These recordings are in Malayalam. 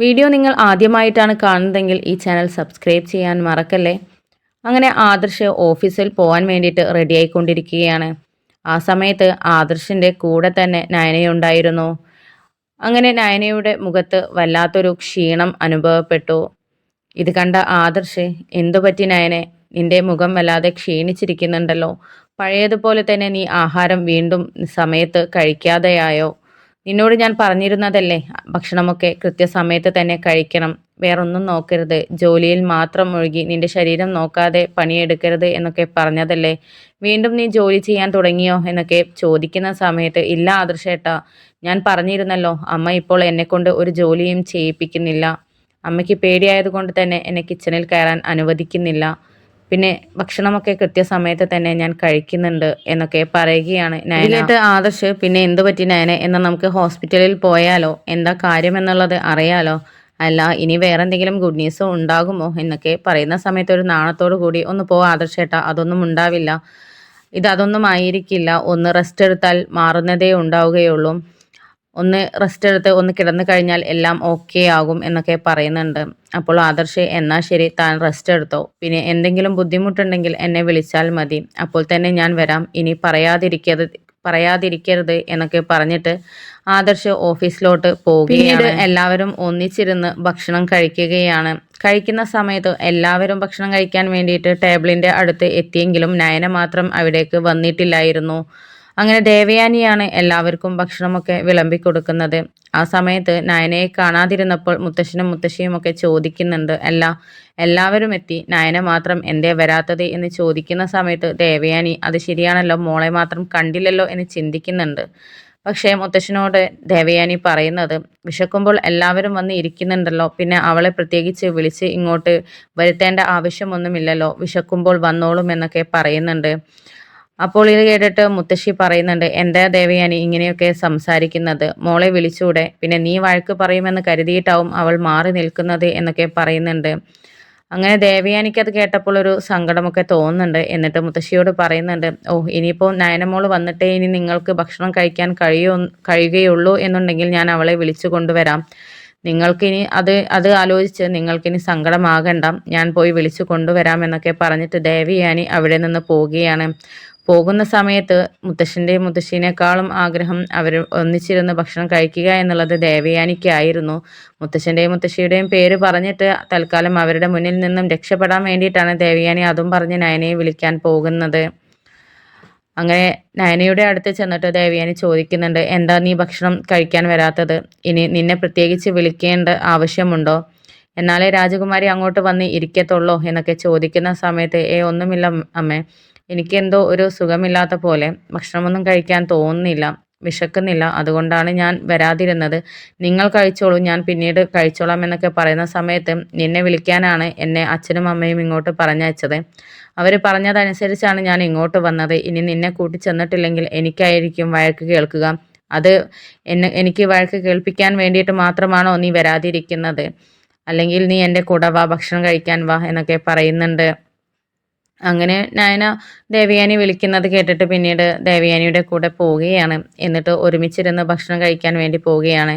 വീഡിയോ നിങ്ങൾ ആദ്യമായിട്ടാണ് കാണുന്നതെങ്കിൽ ഈ ചാനൽ സബ്സ്ക്രൈബ് ചെയ്യാൻ മറക്കല്ലേ? അങ്ങനെ ആദർശ് ഓഫീസിൽ പോകാൻ വേണ്ടിയിട്ട് റെഡി ആയിക്കൊണ്ടിരിക്കുകയാണ്. ആ സമയത്ത് ആദർശിന്റെ കൂടെ തന്നെ നയനയുണ്ടായിരുന്നു. അങ്ങനെ നയനയുടെ മുഖത്ത് വല്ലാത്തൊരു ക്ഷീണം അനുഭവപ്പെട്ടു. ഇത് കണ്ട ആദർശ് എന്തു പറ്റി നയനെ? നിന്റെ മുഖം വല്ലാതെ ക്ഷീണിച്ചിരിക്കുന്നുണ്ടല്ലോ. പഴയതുപോലെ തന്നെ നീ ആഹാരം വീണ്ടും സമയത്ത് കഴിക്കാതെയായോ? നിന്നോട് ഞാൻ പറഞ്ഞിരുന്നതല്ലേ? ഭക്ഷണമൊക്കെ കൃത്യസമയത്ത് തന്നെ കഴിക്കണം. വേറൊന്നും നോക്കരുത്. ജോലിയിൽ മാത്രം മുഴുകി നിന്റെ ശരീരം നോക്കാതെ പണിയെടുക്കരുത് എന്നൊക്കെ പറഞ്ഞതല്ലേ? വീണ്ടും നീ ജോലി ചെയ്യാൻ തുടങ്ങിയോ എന്നൊക്കെ ചോദിക്കുന്ന സമയത്ത് ഇല്ല ആദർശേട്ടാ ഞാൻ പറഞ്ഞിരുന്നല്ലോ അമ്മ ഇപ്പോൾ എന്നെക്കൊണ്ട് ഒരു ജോലിയും ചെയ്യിപ്പിക്കുന്നില്ല. അമ്മയ്ക്ക് പേടിയായതുകൊണ്ട് തന്നെ എന്നെ കിച്ചണിൽ കയറാൻ അനുവദിക്കുന്നില്ല. പിന്നെ ഭക്ഷണമൊക്കെ കൃത്യസമയത്ത് തന്നെ ഞാൻ കഴിക്കുന്നുണ്ട് എന്നൊക്കെ പറയുകയാണ് നയനായിട്ട് ആദർശ് പിന്നെ എന്തു പറ്റി നയനെ? എന്നാൽ നമുക്ക് ഹോസ്പിറ്റലിൽ പോയാലോ? എന്താ കാര്യം എന്നുള്ളത് അറിയാലോ? അല്ല ഇനി വേറെ എന്തെങ്കിലും ഗുഡ് ന്യൂസ് ഉണ്ടാകുമോ? എന്നൊക്കെ പറയുന്ന സമയത്ത് ഒരു നാണത്തോടു കൂടി ഒന്ന് പോ ആദർശേട്ടാ അതൊന്നും ഉണ്ടാവില്ല. ഇത് അതൊന്നും ആയിരിക്കില്ല. ഒന്ന് റെസ്റ്റ് എടുത്താൽ മാറുന്നതേ ഉണ്ടാവുകയുള്ളൂ. ഒന്ന് റെസ്റ്റ് എടുത്ത് ഒന്ന് കിടന്നു കഴിഞ്ഞാൽ എല്ലാം ഓക്കെ ആകും എന്നൊക്കെ പറയുന്നുണ്ട്. അപ്പോൾ ആദർശ് എന്നാ ശരി താൻ റെസ്റ്റ് എടുത്തോ? പിന്നെ എന്തെങ്കിലും ബുദ്ധിമുട്ടുണ്ടെങ്കിൽ എന്നെ വിളിച്ചാൽ മതി. അപ്പോൾ തന്നെ ഞാൻ വരാം. ഇനി പറയാതിരിക്കരുത് പറയാതിരിക്കരുത് എന്നൊക്കെ പറഞ്ഞിട്ട് ആദർശ് ഓഫീസിലോട്ട് പോവുകയാണ്. എല്ലാവരും ഒന്നിച്ചിരുന്ന് ഭക്ഷണം കഴിക്കുകയാണ്. കഴിക്കുന്ന സമയത്ത് എല്ലാവരും ഭക്ഷണം കഴിക്കാൻ വേണ്ടിയിട്ട് ടേബിളിന്റെ അടുത്ത് എത്തിയെങ്കിലും നയന മാത്രം അവിടേക്ക് വന്നിട്ടില്ലായിരുന്നു. അങ്ങനെ ദേവയാനിയാണ് എല്ലാവർക്കും ഭക്ഷണമൊക്കെ വിളമ്പി കൊടുക്കുന്നത് ആ സമയത്ത് നയനയെ കാണാതിരുന്നപ്പോൾ മുത്തശ്ശനും മുത്തശ്ശിയും ഒക്കെ ചോദിക്കുന്നുണ്ട് അല്ല എല്ലാവരും എത്തി. നയന മാത്രം എന്തേ വരാത്തത്? എന്ന് ചോദിക്കുന്ന സമയത്ത് ദേവയാനി അത് ശരിയാണല്ലോ മോളെ മാത്രം കണ്ടില്ലല്ലോ എന്ന് ചിന്തിക്കുന്നുണ്ട്. പക്ഷേ മുത്തശ്ശനോട് ദേവയാനി പറയുന്നത് വിശക്കുമ്പോൾ എല്ലാവരും വന്ന് ഇരിക്കുന്നുണ്ടല്ലോ. പിന്നെ അവളെ പ്രത്യേകിച്ച് വിളിച്ച് ഇങ്ങോട്ട് വരുത്തേണ്ട ആവശ്യമൊന്നുമില്ലല്ലോ. വിശക്കുമ്പോൾ വന്നോളും എന്നൊക്കെ പറയുന്നുണ്ട്. അപ്പോൾ ഇത് കേട്ടിട്ട് മുത്തശ്ശി പറയുന്നുണ്ട് എന്താ ദേവയാനി ഇങ്ങനെയൊക്കെ സംസാരിക്കുന്നത്? മോളെ വിളിച്ചൂടെ? പിന്നെ നീ വഴക്ക് പറയുമെന്ന് കരുതിയിട്ടാവും അവൾ മാറി നിൽക്കുന്നത് എന്നൊക്കെ പറയുന്നുണ്ട്. അങ്ങനെ ദേവയാനിക്ക് അത് കേട്ടപ്പോൾ ഒരു സങ്കടമൊക്കെ തോന്നുന്നുണ്ട്. എന്നിട്ട് മുത്തശ്ശിയോട് പറയുന്നുണ്ട് ഓ ഇനിയിപ്പോൾ നയനമോൾ വന്നിട്ടേ ഇനി നിങ്ങൾക്ക് ഭക്ഷണം കഴിക്കാൻ കഴിയോ കഴിയുകയുള്ളൂ എന്നുണ്ടെങ്കിൽ ഞാൻ അവളെ വിളിച്ചു കൊണ്ടുവരാം. നിങ്ങൾക്കിനി അത് അത് ആലോചിച്ച് നിങ്ങൾക്കിനി സങ്കടമാകണ്ട. ഞാൻ പോയി വിളിച്ചു കൊണ്ടുവരാം എന്നൊക്കെ പറഞ്ഞിട്ട് ദേവയാനി അവിടെ നിന്ന് പോവുകയാണ്. പോകുന്ന സമയത്ത് മുത്തശ്ശന്റെയും മുത്തശ്ശീനേക്കാളും ആഗ്രഹം അവർ ഒന്നിച്ചിരുന്ന് ഭക്ഷണം കഴിക്കുക എന്നുള്ളത് ദേവയാനിക്കായിരുന്നു. മുത്തശ്ശന്റെയും മുത്തശ്ശിയുടെയും പേര് പറഞ്ഞിട്ട് തൽക്കാലം അവരുടെ മുന്നിൽ നിന്നും രക്ഷപ്പെടാൻ വേണ്ടിയിട്ടാണ് ദേവയാനി അതും പറഞ്ഞ് നയനയെ വിളിക്കാൻ പോകുന്നത്. അങ്ങനെ നയനയുടെ അടുത്ത് ചെന്നിട്ട് ദേവയാനി ചോദിക്കുന്നുണ്ട് എന്താ നീ ഭക്ഷണം കഴിക്കാൻ വരാത്തത്? ഇനി നിന്നെ പ്രത്യേകിച്ച് വിളിക്കേണ്ട ആവശ്യമുണ്ടോ? എന്നാലേ രാജകുമാരി അങ്ങോട്ട് വന്ന് ഇരിക്കത്തുള്ളൂ എന്നൊക്കെ ചോദിക്കുന്ന സമയത്ത് ഏ ഒന്നുമില്ല അമ്മേ. എനിക്കെന്തോ ഒരു സുഖമില്ലാത്ത പോലെ ഭക്ഷണമൊന്നും കഴിക്കാൻ തോന്നുന്നില്ല വിശക്കുന്നില്ല. അതുകൊണ്ടാണ് ഞാൻ വരാതിരുന്നത്. നിങ്ങൾ കഴിച്ചോളൂ ഞാൻ പിന്നീട് കഴിച്ചോളാം എന്നൊക്കെ പറയുന്ന സമയത്ത് നിന്നെ വിളിക്കാനാണ് എന്നെ അച്ഛനും അമ്മയും ഇങ്ങോട്ട് പറഞ്ഞയച്ചത്. അവർ പറഞ്ഞതനുസരിച്ചാണ് ഞാൻ ഇങ്ങോട്ട് വന്നത്. ഇനി നിന്നെ കൂട്ടി ചെന്നിട്ടില്ലെങ്കിൽ എനിക്കായിരിക്കും വഴക്ക് കേൾക്കുക. അത് എന്നെ എനിക്ക് വഴക്ക് കേൾപ്പിക്കാൻ വേണ്ടിയിട്ട് മാത്രമാണോ നീ വരാതിരിക്കുന്നത്? അല്ലെങ്കിൽ നീ എന്റെ കൂടെ വാ ഭക്ഷണം കഴിക്കാൻ വാ എന്നൊക്കെ പറയുന്നുണ്ട്. അങ്ങനെ നയന ദേവയാനി വിളിക്കുന്നത് കേട്ടിട്ട് പിന്നീട് ദേവയാനിയുടെ കൂടെ പോവുകയാണ്. എന്നിട്ട് ഒരുമിച്ചിരുന്ന് ഭക്ഷണം കഴിക്കാൻ വേണ്ടി പോവുകയാണ്.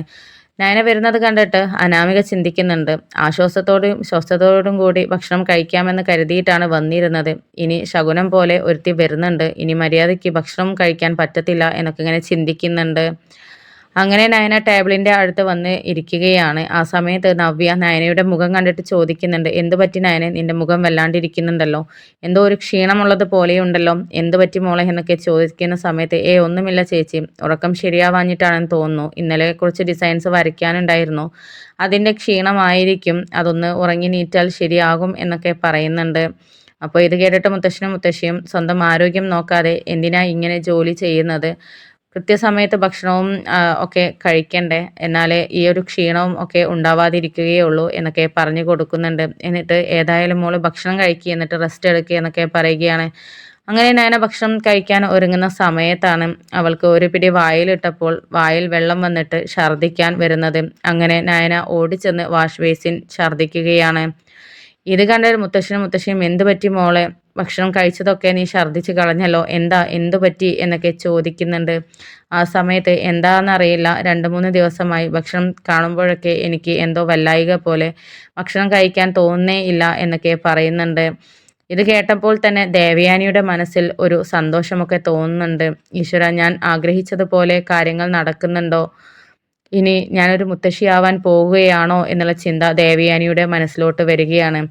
നയന വരുന്നത് കണ്ടിട്ട് അനാമിക ചിന്തിക്കുന്നുണ്ട്. ആശ്വാസത്തോടും സ്വസ്ഥതയോടും കൂടി ഭക്ഷണം കഴിക്കാമെന്ന് കരുതിയിട്ടാണ് വന്നിരുന്നത്. ഇനി ശകുനം പോലെ ഒരുത്തി വരുന്നുണ്ട്. ഇനി മര്യാദയ്ക്ക് ഭക്ഷണം കഴിക്കാൻ പറ്റത്തില്ല എന്നൊക്കെ ഇങ്ങനെ ചിന്തിക്കുന്നുണ്ട്. അങ്ങനെ നയന ടേബിളിന്റെ അടുത്ത് വന്ന് ഇരിക്കുകയാണ്. ആ സമയത്ത് നവ്യ നയനയുടെ മുഖം കണ്ടിട്ട് ചോദിക്കുന്നുണ്ട് എന്ത് പറ്റി നയനെ? നിന്റെ മുഖം വല്ലാണ്ടിരിക്കുന്നുണ്ടല്ലോ. എന്തോ ഒരു ക്ഷീണമുള്ളത് പോലെയുണ്ടല്ലോ. എന്ത് പറ്റി മോളെ? എന്നൊക്കെ ചോദിക്കുന്ന സമയത്ത് ഏ ഒന്നുമില്ല ചേച്ചി. ഉറക്കം ശരിയാവാഞ്ഞിട്ടാണെന്ന് തോന്നുന്നു. ഇന്നലെ കുറച്ച് ഡിസൈൻസ് വരയ്ക്കാനുണ്ടായിരുന്നു. അതിന്റെ ക്ഷീണമായിരിക്കും. അതൊന്ന് ഉറങ്ങി നീറ്റാൽ ശരിയാകും എന്നൊക്കെ പറയുന്നുണ്ട്. അപ്പോൾ ഇത് കേട്ടിട്ട് മുത്തശ്ശനും മുത്തശ്ശിയും സ്വന്തം ആരോഗ്യം നോക്കാതെ എന്തിനാ ഇങ്ങനെ ജോലി ചെയ്യുന്നത്? കൃത്യസമയത്ത് ഭക്ഷണവും ഒക്കെ കഴിക്കണ്ടേ. എന്നാലേ ഈ ഒരു ക്ഷീണവും ഒക്കെ ഉണ്ടാവാതിരിക്കുകയുള്ളൂ എന്നൊക്കെ പറഞ്ഞു കൊടുക്കുന്നുണ്ട്. എന്നിട്ട് ഏതായാലും മോൾ ഭക്ഷണം കഴിക്കുക എന്നിട്ട് റെസ്റ്റ് എടുക്കുക എന്നൊക്കെ പറയുകയാണ്. അങ്ങനെ നയന ഭക്ഷണം കഴിക്കാൻ ഒരുങ്ങുന്ന സമയത്താണ് അവൾക്ക് ഒരു പിടി വായിലിട്ടപ്പോൾ വായിൽ വെള്ളം വന്നിട്ട് ഛർദ്ദിക്കാൻ വരുന്നത്. അങ്ങനെ നയന ഓടിച്ചെന്ന് വാഷ് ബേസിൻ ഛർദ്ദിക്കുകയാണ്. ഇത് കണ്ട മുത്തശ്ശനും മുത്തശ്ശിയും എന്ത് പറ്റി മോളെ? ഭക്ഷണം കഴിച്ചതൊക്കെ നീ ഛർദ്ദിച്ച് കളഞ്ഞല്ലോ. എന്താ? എന്തു പറ്റി? എന്നൊക്കെ ചോദിക്കുന്നുണ്ട്. ആ സമയത്ത് എന്താണെന്നറിയില്ല. രണ്ട് മൂന്ന് ദിവസമായി ഭക്ഷണം കാണുമ്പോഴൊക്കെ എനിക്ക് എന്തോ വല്ലായിക പോലെ. ഭക്ഷണം കഴിക്കാൻ തോന്നുന്നേ ഇല്ല എന്നൊക്കെ പറയുന്നുണ്ട്. ഇത് കേട്ടപ്പോൾ തന്നെ ദേവയാനിയുടെ മനസ്സിൽ ഒരു സന്തോഷമൊക്കെ തോന്നുന്നുണ്ട്. ഈശ്വര ഞാൻ ആഗ്രഹിച്ചതുപോലെ കാര്യങ്ങൾ നടക്കുന്നുണ്ടോ? ഇനി ഞാനൊരു മുത്തശ്ശിയാവാൻ പോവുകയാണോ എന്നുള്ള ചിന്ത ദേവയാനിയുടെ മനസ്സിലോട്ട് വരികയാണ്.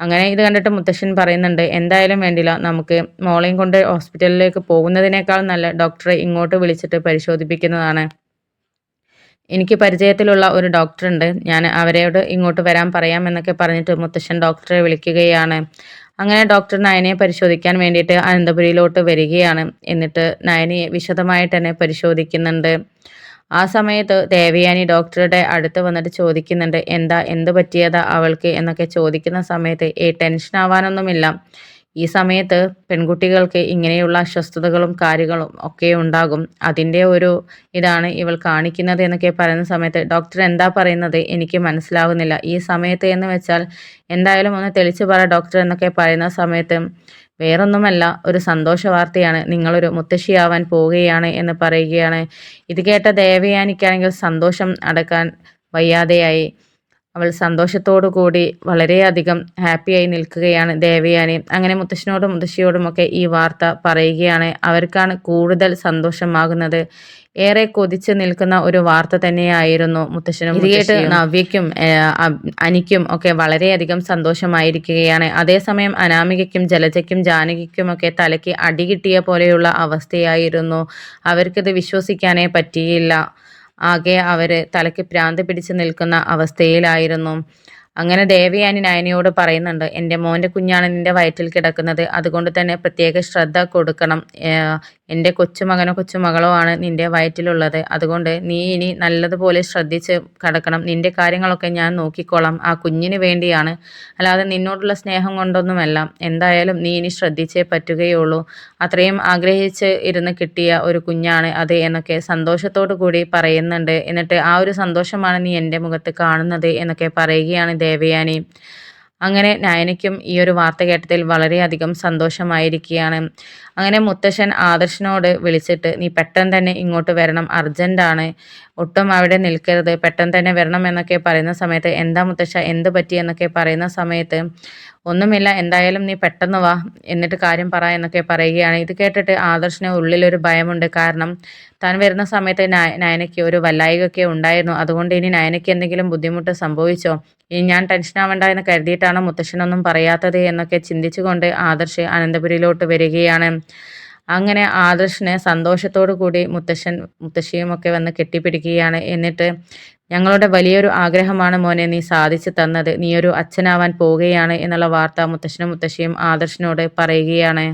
അങ്ങനെ ഇത് കണ്ടിട്ട് മുത്തശ്ശൻ പറയുന്നുണ്ട് എന്തായാലും വേണ്ടില്ല. നമുക്ക് മോളെയും കൊണ്ട് ഹോസ്പിറ്റലിലേക്ക് പോകുന്നതിനേക്കാൾ നല്ല ഡോക്ടറെ ഇങ്ങോട്ട് വിളിച്ചിട്ട് പരിശോധിപ്പിക്കുന്നതാണ്. എനിക്ക് പരിചയത്തിലുള്ള ഒരു ഡോക്ടറുണ്ട്. ഞാൻ അവരോട് ഇങ്ങോട്ട് വരാൻ പറയാം എന്നൊക്കെ പറഞ്ഞിട്ട് മുത്തശ്ശൻ ഡോക്ടറെ വിളിക്കുകയാണ്. അങ്ങനെ ഡോക്ടർ നയനയെ പരിശോധിക്കാൻ വേണ്ടിയിട്ട് അനന്തപുരിയിലോട്ട് വരികയാണ്. എന്നിട്ട് നയനയെ വിശദമായിട്ട് തന്നെ പരിശോധിക്കുന്നുണ്ട്. ആ സമയത്ത് ദേവയാനി ഡോക്ടറുടെ അടുത്ത് വന്നിട്ട് ചോദിക്കുന്നുണ്ട് എന്താ എന്ത് പറ്റിയതാ അവൾക്ക്? എന്നൊക്കെ ചോദിക്കുന്ന സമയത്ത് ഏ ടെൻഷൻ ആവാനൊന്നുമില്ല. ഈ സമയത്ത് പെൺകുട്ടികൾക്ക് ഇങ്ങനെയുള്ള അസ്വസ്ഥതകളും കാര്യങ്ങളും ഒക്കെ ഉണ്ടാകും. അതിന്റെ ഒരു ഇതാണ് ഇവൾ കാണിക്കുന്നത് എന്നൊക്കെ പറയുന്ന സമയത്ത് ഡോക്ടർ എന്താ പറയുന്നത്? എനിക്ക് മനസ്സിലാവുന്നില്ല. ഈ സമയത്ത് എന്ന് വെച്ചാൽ എന്തായാലും ഒന്ന് തെളിച്ചു പറ ഡോക്ടർ എന്നൊക്കെ പറയുന്ന സമയത്ത് വേറൊന്നുമല്ല ഒരു സന്തോഷ വാർത്തയാണ് നിങ്ങളൊരു മുത്തശ്ശിയാവാൻ പോവുകയാണ് എന്ന് പറയുകയാണ്. ഇത് കേട്ട ദേവയാനിക്കാണെങ്കിൽ സന്തോഷം അടക്കാൻ വയ്യാതെയായി. അവൾ സന്തോഷത്തോടു കൂടി വളരെയധികം ഹാപ്പിയായി നിൽക്കുകയാണ് ദേവയാനി. അങ്ങനെ മുത്തശ്ശനോടും മുത്തശ്ശിയോടും ഒക്കെ ഈ വാർത്ത പറയുകയാണ്. അവർക്കാണ് കൂടുതൽ സന്തോഷമാകുന്നത്. ഏറെ കൊതിച്ച് നിൽക്കുന്ന ഒരു വാർത്ത തന്നെയായിരുന്നു മുത്തശ്ശനും കേട്ട് നവ്യയ്ക്കും അനിക്കും ഒക്കെ വളരെയധികം സന്തോഷമായിരിക്കുകയാണ്. അതേസമയം അനാമികയ്ക്കും ജലജയ്ക്കും ജാനകിക്കും ഒക്കെ തലയ്ക്ക് അടി കിട്ടിയ പോലെയുള്ള അവസ്ഥയായിരുന്നു. അവർക്കിത് വിശ്വസിക്കാനേ പറ്റിയില്ല. ആകെ അവർ തലയ്ക്ക് ഭ്രാന്ത് പിടിച്ച് നിൽക്കുന്ന അവസ്ഥയിലായിരുന്നു. അങ്ങനെ ദേവയാനി നയനയോട് പറയുന്നുണ്ട് എന്റെ മോന്റെ കുഞ്ഞാണ് നിന്റെ വയറ്റിൽ കിടക്കുന്നത്. അതുകൊണ്ട് തന്നെ പ്രത്യേക ശ്രദ്ധ കൊടുക്കണം എന്റെ കൊച്ചുമകനോ കൊച്ചുമകളോ ആണ് നിന്റെ വയറ്റിലുള്ളത്. അതുകൊണ്ട് നീ ഇനി നല്ലതുപോലെ ശ്രദ്ധിച്ച് കടക്കണം. നിന്റെ കാര്യങ്ങളൊക്കെ ഞാൻ നോക്കിക്കോളാം. ആ കുഞ്ഞിന് വേണ്ടിയാണ്. അല്ലാതെ നിന്നോടുള്ള സ്നേഹം കൊണ്ടൊന്നുമല്ല. എന്തായാലും നീ ഇനി ശ്രദ്ധിച്ചേ പറ്റുകയുള്ളൂ. അത്രയും ആഗ്രഹിച്ച് ഇരുന്ന് കിട്ടിയ ഒരു കുഞ്ഞാണ് അത് എന്നൊക്കെ സന്തോഷത്തോടു കൂടി പറയുന്നുണ്ട്. എന്നിട്ട് ആ ഒരു സന്തോഷമാണ് നീ എന്റെ മുഖത്ത് കാണുന്നത് എന്നൊക്കെ പറയുകയാണ് ദേവയാനി. അങ്ങനെ നയനയ്ക്കും ഈ ഒരു വാർത്ത കേട്ടതിൽ വളരെയധികം സന്തോഷമായിരിക്കുകയാണ്. അങ്ങനെ മുത്തശ്ശൻ ആദർശനോട് വിളിച്ചിട്ട് നീ പെട്ടെന്ന് തന്നെ ഇങ്ങോട്ട് വരണം അർജന്റാണ് ഒട്ടും അവിടെ നിൽക്കരുത്. പെട്ടെന്ന് തന്നെ വരണം എന്നൊക്കെ പറയുന്ന സമയത്ത് എന്താ മുത്തശ്ശ? എന്ത് പറ്റി? എന്നൊക്കെ പറയുന്ന സമയത്ത് ഒന്നുമില്ല എന്തായാലും നീ പെട്ടെന്ന് വാ എന്നിട്ട് കാര്യം പറ എന്നൊക്കെ പറയുകയാണ്. ഇത് കേട്ടിട്ട് ആദർശന് ഉള്ളിലൊരു ഭയമുണ്ട്. കാരണം താൻ വരുന്ന സമയത്ത് നയനയ്ക്ക് ഒരു വല്ലായികയൊക്കെ ഉണ്ടായിരുന്നു. അതുകൊണ്ട് ഇനി നയനയ്ക്ക് എന്തെങ്കിലും ബുദ്ധിമുട്ട് സംഭവിച്ചോ? ഇനി ഞാൻ ടെൻഷൻ ആവണ്ട എന്ന് കരുതിയിട്ടാണ് മുത്തശ്ശനൊന്നും പറയാത്തത് എന്നൊക്കെ ചിന്തിച്ചുകൊണ്ട് ആദർശ് അനന്തപുരിയിലോട്ട് വരികയാണ്. അങ്ങനെ ആദർശിനെ സന്തോഷത്തോടു കൂടി മുത്തശ്ശൻ മുത്തശ്ശിയും ഒക്കെ വന്ന് കെട്ടിപ്പിടിക്കുകയാണ്. എന്നിട്ട് ഞങ്ങളുടെ വലിയൊരു ആഗ്രഹമാണ് മോനെ നീ സാധിച്ചു തന്നത്. നീയൊരു അച്ഛനാവാൻ പോവുകയാണ് എന്നുള്ള വാർത്ത മുത്തശ്ശനും മുത്തശ്ശിയും ആദർശിനോട് പറയുകയാണ്.